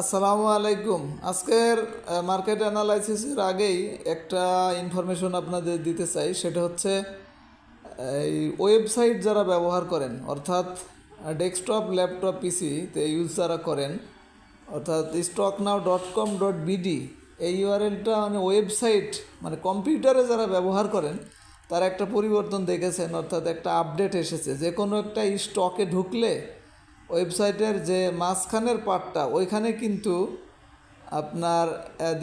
আসসালামু আলাইকুম। আজকের মার্কেট অ্যানালাইসিসের আগেই একটা ইনফরমেশন আপনাদের দিতে চাই। সেটা হচ্ছে এই ওয়েবসাইট যারা ব্যবহার করেন, অর্থাৎ ডেস্কটপ ল্যাপটপ পিসিতে ইউজ যারা করেন, অর্থাৎ stock now dot com dot BD এই ইউআরএলটা মানে ওয়েবসাইট মানে কম্পিউটারে যারা ব্যবহার করেন, তার একটা পরিবর্তন দেখেছেন, অর্থাৎ একটা আপডেট এসেছে। যে কোনো একটা স্টকে ঢুকলে ওয়েবসাইটের যে মাঝখানের পার্টটা, ওইখানে কিন্তু আপনার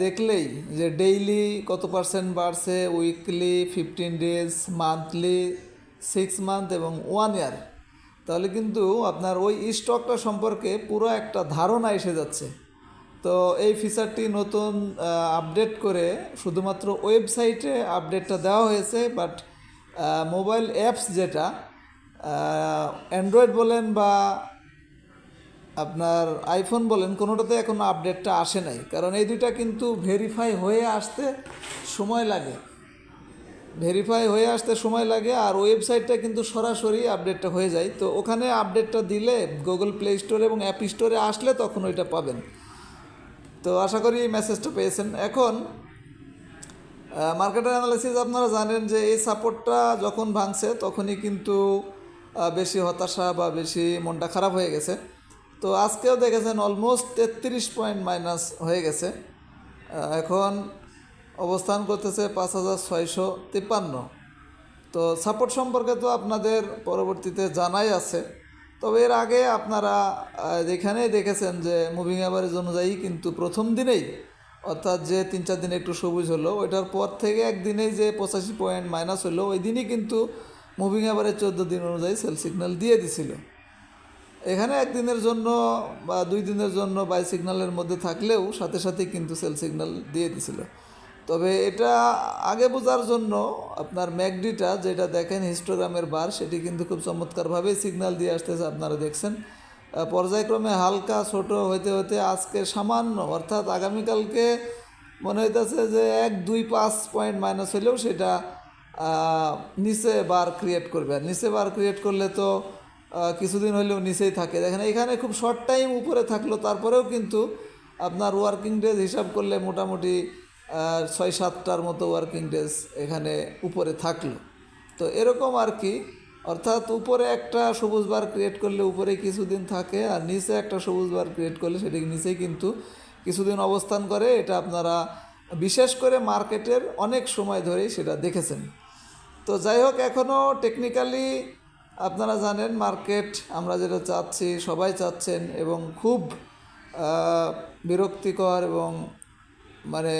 দেখলেই যে ডেইলি কত পার্সেন্ট বাড়ছে, weekly fifteen days, monthly six month এবং ওয়ান ইয়ার। তাহলে কিন্তু আপনার ওই স্টকটা সম্পর্কে পুরো একটা ধারণা এসে যাচ্ছে। তো এই ফিচারটি নতুন আপডেট করে শুধুমাত্র ওয়েবসাইটে আপডেটটা দেওয়া হয়েছে, বাট মোবাইল অ্যাপস যেটা অ্যান্ড্রয়েড বলেন বা আপনার আইফোন বলেন, কোনোটাতে এখনও আপডেটটা আসে নাই। কারণ এই দুইটা কিন্তু ভেরিফাই হয়ে আসতে সময় লাগে। ভেরিফাই হয়ে আসতে সময় লাগে আর ওয়েবসাইটটা কিন্তু সরাসরি আপডেটটা হয়ে যায়। তো ওখানে আপডেটটা দিলে গুগল প্লে স্টোর এবং অ্যাপ স্টোরে আসলে তখন ওইটা পাবেন। তো আশা করি এই মেসেজটা পেয়েছেন। এখন মার্কেটের অ্যানালাইসিস আপনারা জানেন যে এই সাপোর্টটা যখন ভাঙছে, তখনই কিন্তু বেশি হতাশা বা বেশি মনটা খারাপ হয়ে গেছে। তো আজকেও দেখেছেন অলমোস্ট তেত্রিশ পয়েন্ট মাইনাস হয়ে গেছে। এখন অবস্থান করতেছে পাঁচ হাজার ছয়শো তিপ্পান্ন। তো সাপোর্ট সম্পর্কে তো আপনাদের পরবর্তীতে জানাই আছে। তবে এর আগে আপনারা আহ, যেখানেই দেখেছেন যে মুভিং অ্যাভারেজ অনুযায়ী কিন্তু প্রথম দিনেই অর্থাৎ যে তিন চার দিনে একটু সবুজ হলো ওইটার পর থেকে একদিনেই যে পঁচাশি পয়েন্ট মাইনাস হলো ওই দিনই কিন্তু মুভিং অ্যাভারেজ চোদ্দ দিন অনুযায়ী সেল সিগন্যাল দিয়ে দিছিল। এখানে একদিনের জন্য বা দুই দিনের জন্য বাই সিগন্যালের মধ্যে থাকলেও সাথে সাথে কিন্তু সেল সিগন্যাল দিয়ে দিছিল। তবে এটা আগে বোঝার জন্য আপনার ম্যাকডিটা যেটা দেখেন হিস্টোগ্রামের বার সেটি কিন্তু খুব চমৎকারভাবে সিগন্যাল দিয়ে আসতেছে, আপনারা দেখছেন। পর্যায়ক্রমে হালকা ছোট হইতে হইতে আজকে সামান্য, অর্থাৎ আগামীকালকে মনে হইতেছে যে এক, দুই, পাঁচ পয়েন্ট মাইনাস হলেও সেটা নিচে বার ক্রিয়েট করবে। আর নিচে বার ক্রিয়েট করলে তো কিছুদিন হলেও নিচেই থাকে। দেখেন, এখানে খুব শর্ট টাইম উপরে থাকল, তারপরেও কিন্তু আপনার ওয়ার্কিং ডেজ হিসাব করলে মোটামুটি ছয় সাতটার মতো ওয়ার্কিং ডেজ এখানে উপরে থাকল। তো এরকম আর কি, অর্থাৎ উপরে একটা সবুজ বার ক্রিয়েট করলে উপরে কিছুদিন থাকে, আর নিচে একটা সবুজ বার ক্রিয়েট করলে সেটি নিচেই কিন্তু কিছুদিন অবস্থান করে। এটা আপনারা বিশেষ করে মার্কেটের অনেক সময় ধরেই সেটা দেখেছেন। তো যাই হোক এখনও টেকনিক্যালি আপনারা জানেন মার্কেট, আমরা যেটা চাচ্ছি, সবাই চাচ্ছেন এবং খুব বিরক্তিকর এবং মানে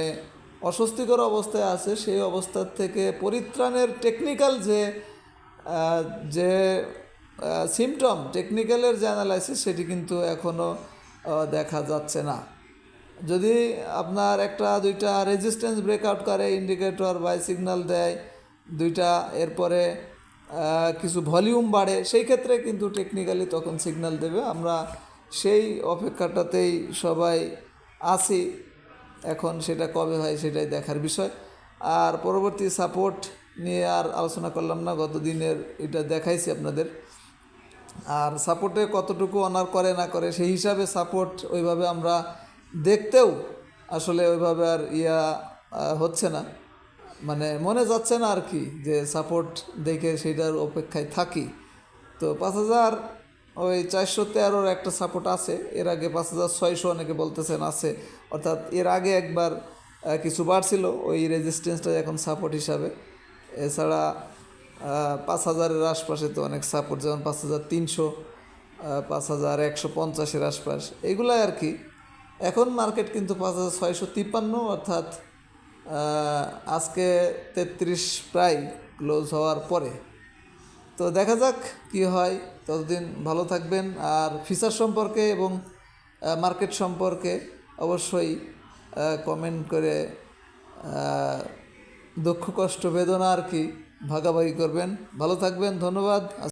অস্বস্তিকর অবস্থায় আছে, সেই অবস্থার থেকে পরিত্রাণের টেকনিক্যাল যে যে সিমটম টেকনিক্যালের যে অ্যানালাইসিস সেটি কিন্তু এখনও দেখা যাচ্ছে না। যদি আপনার একটা, দুইটা রেজিস্ট্যান্স ব্রেকআউট করে ইন্ডিকেটর বাই সিগন্যাল দেয়, দুইটা, এরপরে কিছু ভলিউম বাড়ে, সেই ক্ষেত্রে কিন্তু টেকনিক্যালি তখন সিগন্যাল দেবে। আমরা সেই অপেক্ষাটাতেই সবাই আছি, এখন সেটা কবে হয় সেটাই দেখার বিষয়। আর পরবর্তী সাপোর্ট নিয়ে আর আলোচনা করলাম না গত দিনের এটা দেখাইছি আপনাদের। আর সাপোর্টে কতটুকু অনার করে, না করে, সেই হিসাবে সাপোর্ট ওইভাবে আমরা দেখতেও আসলে ওইভাবে আর ইয়া হচ্ছে না। মানে মনে যাচ্ছে না আর কি যে সাপোর্ট দেখে সেটার অপেক্ষায় থাকি। তো পাঁচ হাজার ওই চারশো তেরোর একটা সাপোর্ট আছে, এর আগে পাঁচ হাজার ছয়শো অনেকে বলতেছেন আছে। অর্থাৎ এর আগে একবার কিছু বাড়ছিল ওই রেজিস্ট্যান্সটা এখন সাপোর্ট হিসাবে। এছাড়া পাঁচ হাজারের আশপাশে তো অনেক সাপোর্ট যেমন পাঁচ হাজার তিনশো পাঁচ হাজার একশো পঞ্চাশের আশপাশ, এগুলাই আর কি। এখন মার্কেট কিন্তু পাঁচ হাজার ছয়শো তিপ্পান্ন, অর্থাৎ আজকে তেত্রিশ প্রায় ক্লোজ হওয়ার পরে। তো দেখা যাক কি হয়। ততদিন ভালো থাকবেন। আর ফিচার সম্পর্কে এবং মার্কেট সম্পর্কে অবশ্যই কমেন্ট করে দুঃখ, কষ্ট, বেদনা আর কি ভাগাভাগি করবেন। ভালো থাকবেন। ধন্যবাদ।